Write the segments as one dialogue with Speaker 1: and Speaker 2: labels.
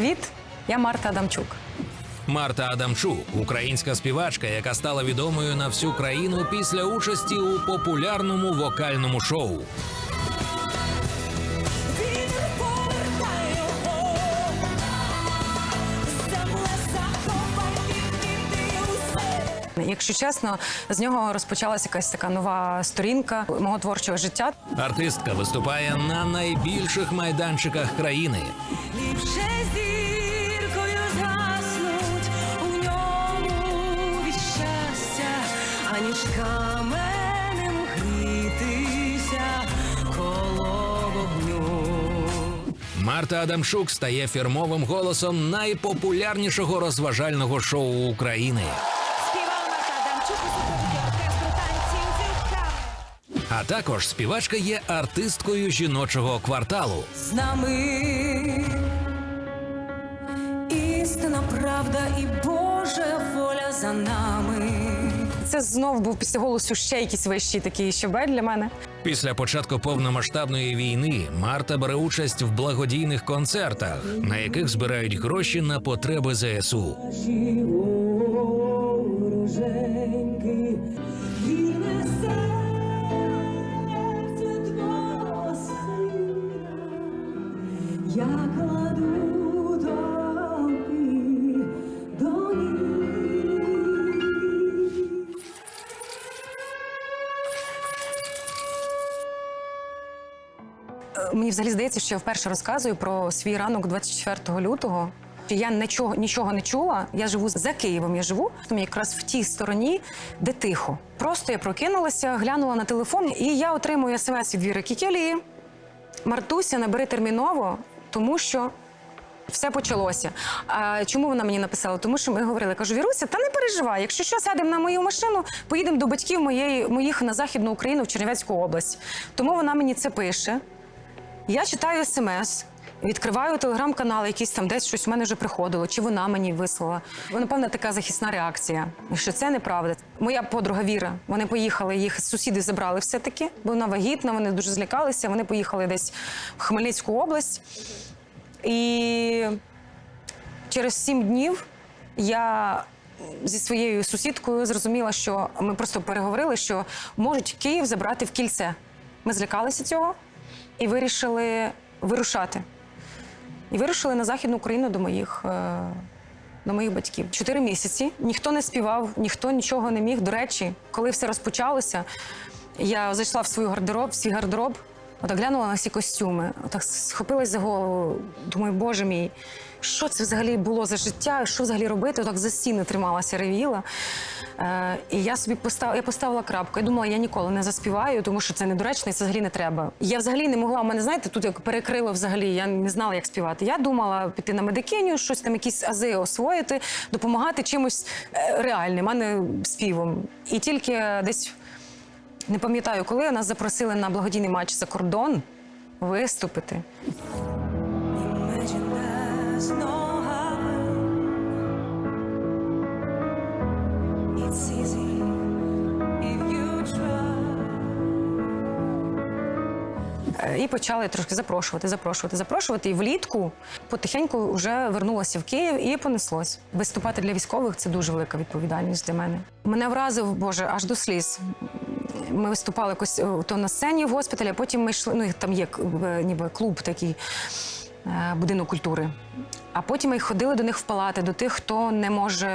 Speaker 1: Привіт, я Марта Адамчук.
Speaker 2: Марта Адамчук, українська співачка, яка стала відомою на всю країну після участі у популярному вокальному шоу.
Speaker 1: Якщо чесно, з нього розпочалася якась така нова сторінка мого творчого життя.
Speaker 2: Артистка виступає на найбільших майданчиках країни.
Speaker 3: Аніж каменем грітися коло вогню.
Speaker 2: Марта Адамчук стає фірмовим голосом найпопулярнішого розважального шоу України.
Speaker 3: Співала Марта Адамчук у супроводі танців.
Speaker 2: А також співачка є артисткою жіночого кварталу.
Speaker 3: з нами. Істина, правда і Божа воля за нами.
Speaker 1: Це знов був після голосу ще якийсь вищий такий щебель для мене.
Speaker 2: Після початку повномасштабної війни Марта бере участь в благодійних концертах, на яких збирають гроші на потреби ЗСУ.
Speaker 1: Мені взагалі здається, що я вперше розказую про свій ранок 24 лютого. Я нічого, нічого не чула. Я живу за Києвом. Я живу там якраз в тій стороні, де тихо. Просто я прокинулася, глянула на телефон, і я отримую смс від Віри Кікелії. Мартуся, набери терміново, тому що все почалося. А чому вона мені написала? Тому що ми говорили, кажу, Віруся, та не переживай, якщо що, сядемо на мою машину, поїдемо до батьків моєї, моїх на Західну Україну в Чернівецьку область. Тому вона мені це пише. Я читаю смс. Відкриваю телеграм-канал, якийсь там десь щось в мене вже приходило, чи вона мені вислала. Напевно, така захисна реакція, що це неправда. Моя подруга Віра, вони поїхали, їх сусіди забрали все-таки, бо вона вагітна, вони дуже злякалися. Вони поїхали десь в Хмельницьку область. І через сім днів я зі своєю сусідкою зрозуміла, що ми просто переговорили, що можуть Київ забрати в кільце. Ми злякалися цього і вирішили вирушати. І вирушили на Західну Україну до моїх, е, до моїх батьків. Чотири місяці ніхто не співав, ніхто нічого не міг. До речі, коли все розпочалося, я зайшла в свій гардероб, в свій гардероб, отак глянула на всі костюми, отак схопилась за голову. Думаю, боже мій, що це взагалі було за життя, що взагалі робити. Так за стіни трималася, ревіла. Е, і я собі постав, я поставила крапку. Я думала, я ніколи не заспіваю, тому що це недоречно і це взагалі не треба. Я взагалі не могла. У мене знаєте, тут як перекрило взагалі. Я не знала, як співати. Я думала піти на медикиню, щось там, якісь ази освоїти, допомагати чимось е, реальним, а не співом. І тільки десь не пам'ятаю, коли нас запросили на благодійний матч за кордон виступити. І почали трошки запрошувати, запрошувати, запрошувати. І влітку потихеньку вже вернулася в Київ і понеслось. Виступати для військових це дуже велика відповідальність для мене. Мене вразив, Боже, аж до сліз. Ми виступали якось е, то на сцені в госпіталі, а потім ми йшли. Ну, там є е, ніби клуб такий. Е, Будинок культури. А потім ми ходили до них в палати, до тих, хто не може,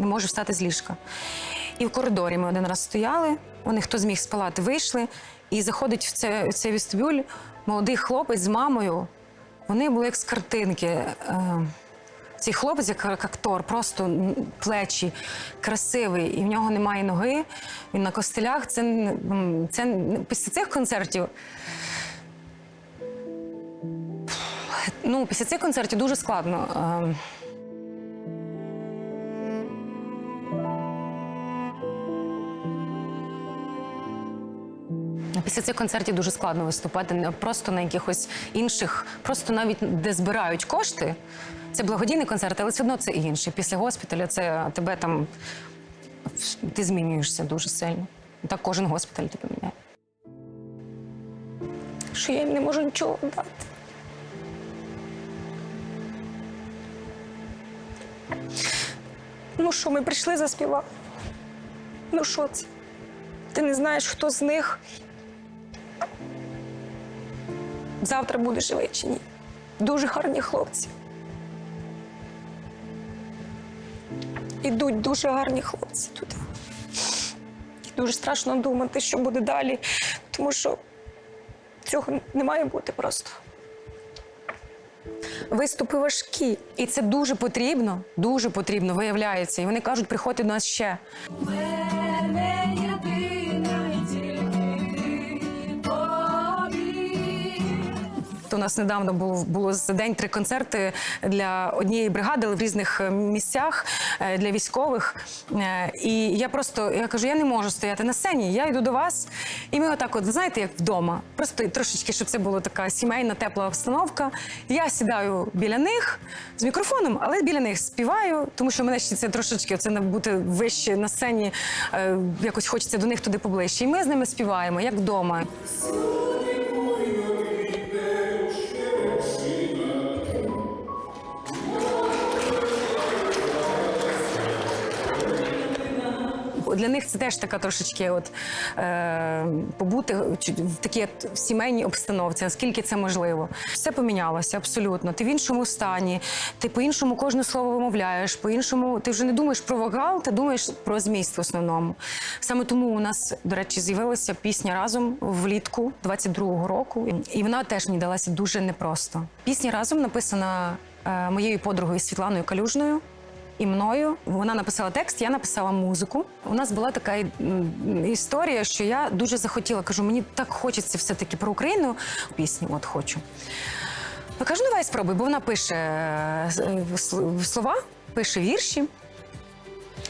Speaker 1: не може встати з ліжка. І в коридорі ми один раз стояли. Вони, хто зміг з палати, вийшли, і заходить в це- в цей вестибюль молодий хлопець з мамою. Вони були як з картинки. Е, Цей хлопець, як актор, просто плечі, красивий, і в нього немає ноги. Він на костелях. Це, це після цих концертів. Ну, після цих концертів дуже складно. е, Після цих концертів дуже складно виступати просто на якихось інших, просто навіть де збирають кошти. Це благодійний концерт, але все одно це інше. Після госпіталя це тебе там ти змінюєшся дуже сильно. Так кожен госпіталь тебе міняє. Що я їм не можу нічого дати. Ну що, ми прийшли заспівати? Ну що це? Ти не знаєш, хто з них завтра буде живий чи ні. Дуже гарні хлопці. Ідуть дуже гарні хлопці туди. І дуже страшно думати, що буде далі, тому що цього не має бути просто. Виступи важкі, і це дуже потрібно, дуже потрібно, виявляється. І вони кажуть, приходьте до нас ще. Нас недавно було, було за день три концерти для однієї бригади, але в різних е, місцях е, для військових. Е, І я просто я кажу, я не можу стояти на сцені, я йду до вас. І ми отак, от знаєте, як вдома. Просто трошечки, щоб це була така сімейна, тепла обстановка. Я сідаю біля них з мікрофоном, але біля них співаю, тому що мене ще це трошечки це бути вище на сцені. Якось хочеться до них туди поближче. І ми з ними співаємо, як вдома. Для них це теж така трошечки, от е, побути в такій сімейній обстановці, наскільки це можливо. Все помінялося абсолютно. Ти в іншому стані, ти по-іншому кожне слово вимовляєш, по-іншому ти вже не думаєш про вокал, ти думаєш про зміст в основному. Саме тому у нас, до речі, з'явилася пісня разом влітку 22-го року, і вона теж мені далася дуже непросто. Пісня разом написана е, моєю подругою Світланою Калюжною і мною. Вона написала текст, я написала музику. У нас була така історія, що я дуже захотіла. Кажу, мені так хочеться все-таки про Україну пісню. От хочу. Я кажу, давай спробуй, бо вона пише е, слова, пише вірші.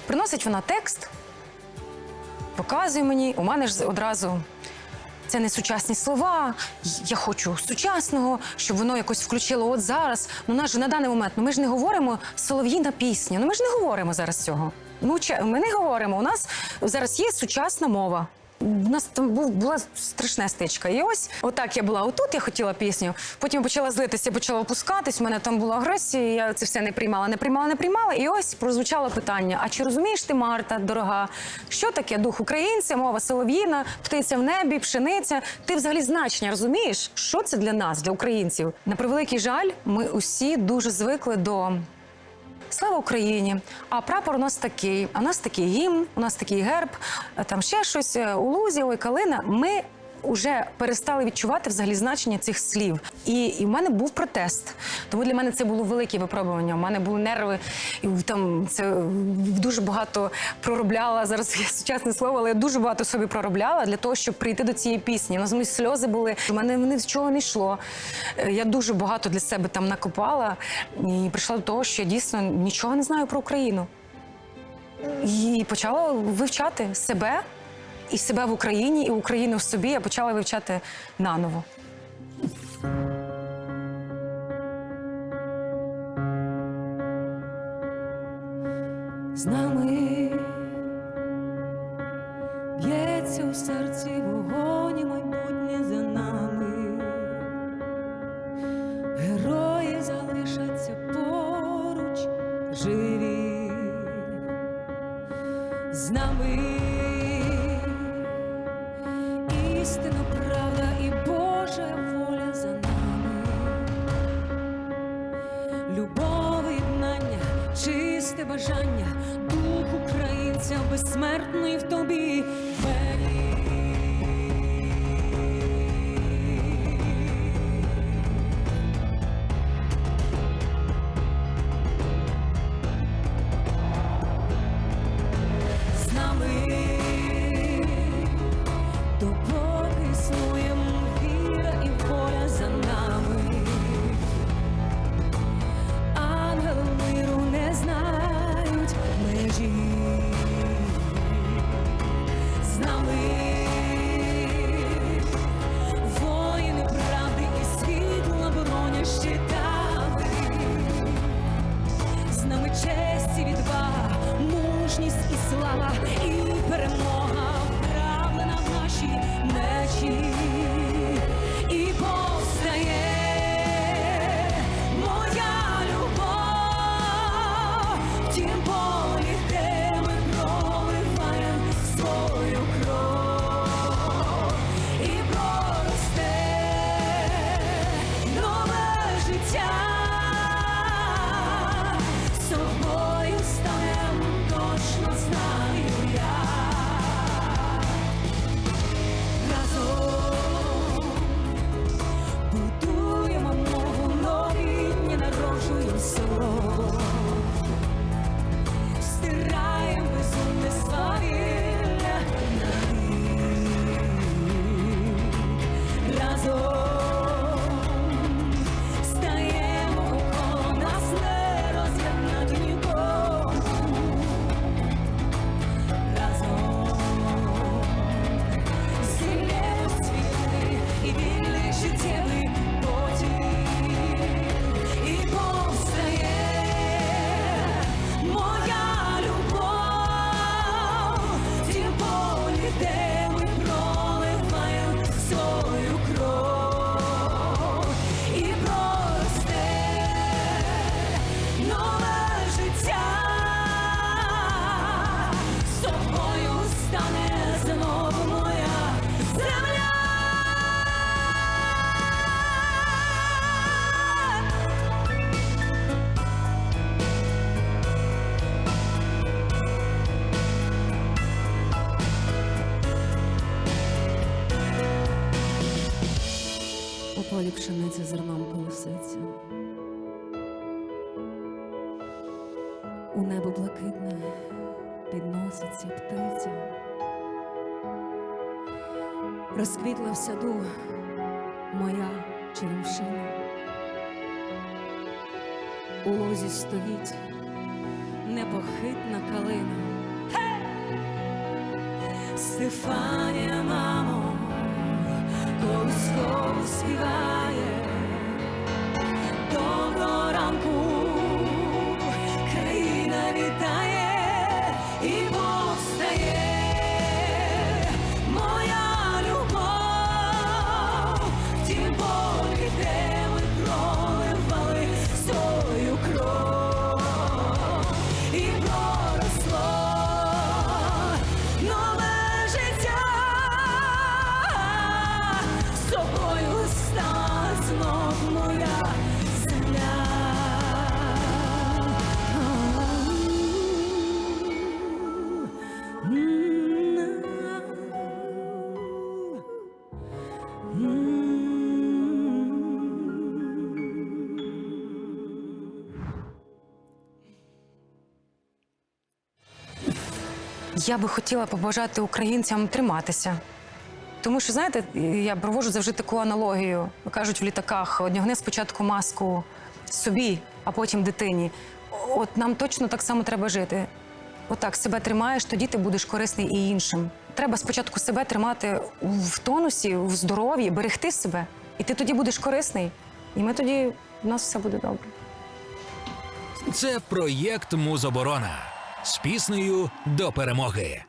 Speaker 1: Приносить вона текст, показує мені. У мене ж одразу це не сучасні слова. Я хочу сучасного, щоб воно якось включило от зараз. Ну, наш же на даний момент, ну ми ж не говоримо солов'їна пісня. Ну ми ж не говоримо зараз цього. Ну, ми не говоримо. У нас зараз є сучасна мова. У нас там був, була страшна стичка. І ось отак я була отут, я хотіла пісню. Потім почала злитися, почала опускатись. У мене там була агресія. Я це все не приймала, не приймала, не приймала. І ось прозвучало питання: а чи розумієш ти, Марта, дорога, що таке дух українця, мова солов'їна, птиця в небі, пшениця? Ти взагалі значення розумієш, що це для нас, для українців? На превеликий жаль, ми усі дуже звикли до Слава Україні! А прапор у нас такий. А у нас такий гімн, у нас такий герб, там ще щось е, у лузі, ой, калина. Ми вже перестали відчувати взагалі значення цих слів. І, і в мене був протест. Тому для мене це було велике випробування. У мене були нерви, і там це дуже багато проробляла. Зараз є сучасне слово, але я дуже багато собі проробляла для того, щоб прийти до цієї пісні. Ну, з сльози були. У мене ні з чого не йшло. Е, Я дуже багато для себе там накопала і прийшла до того, що я дійсно нічого не знаю про Україну. І почала вивчати себе і себе в Україні, і Україну в собі. Я почала вивчати наново.
Speaker 4: з нами чисте бажання, дух українця безсмертний в тобі. Полі пшениця зерном колоситься. У небо блакитне підноситься птиця. Розквітла в саду моя черемшина. У лозі стоїть непохитна калина. Стефанія, мамо, колискову співає. Доброго ранку,
Speaker 1: Я би хотіла побажати українцям триматися. Тому що, знаєте, я проводжу завжди таку аналогію. Кажуть в літаках: одягни спочатку маску собі, а потім дитині. От нам точно так само треба жити. Отак себе тримаєш, тоді ти будеш корисний і іншим. Треба спочатку себе тримати в тонусі, в здоров'ї, берегти себе. І ти тоді будеш корисний. І ми тоді у нас все буде добре.
Speaker 2: Це проєкт Музоборона з піснею до перемоги.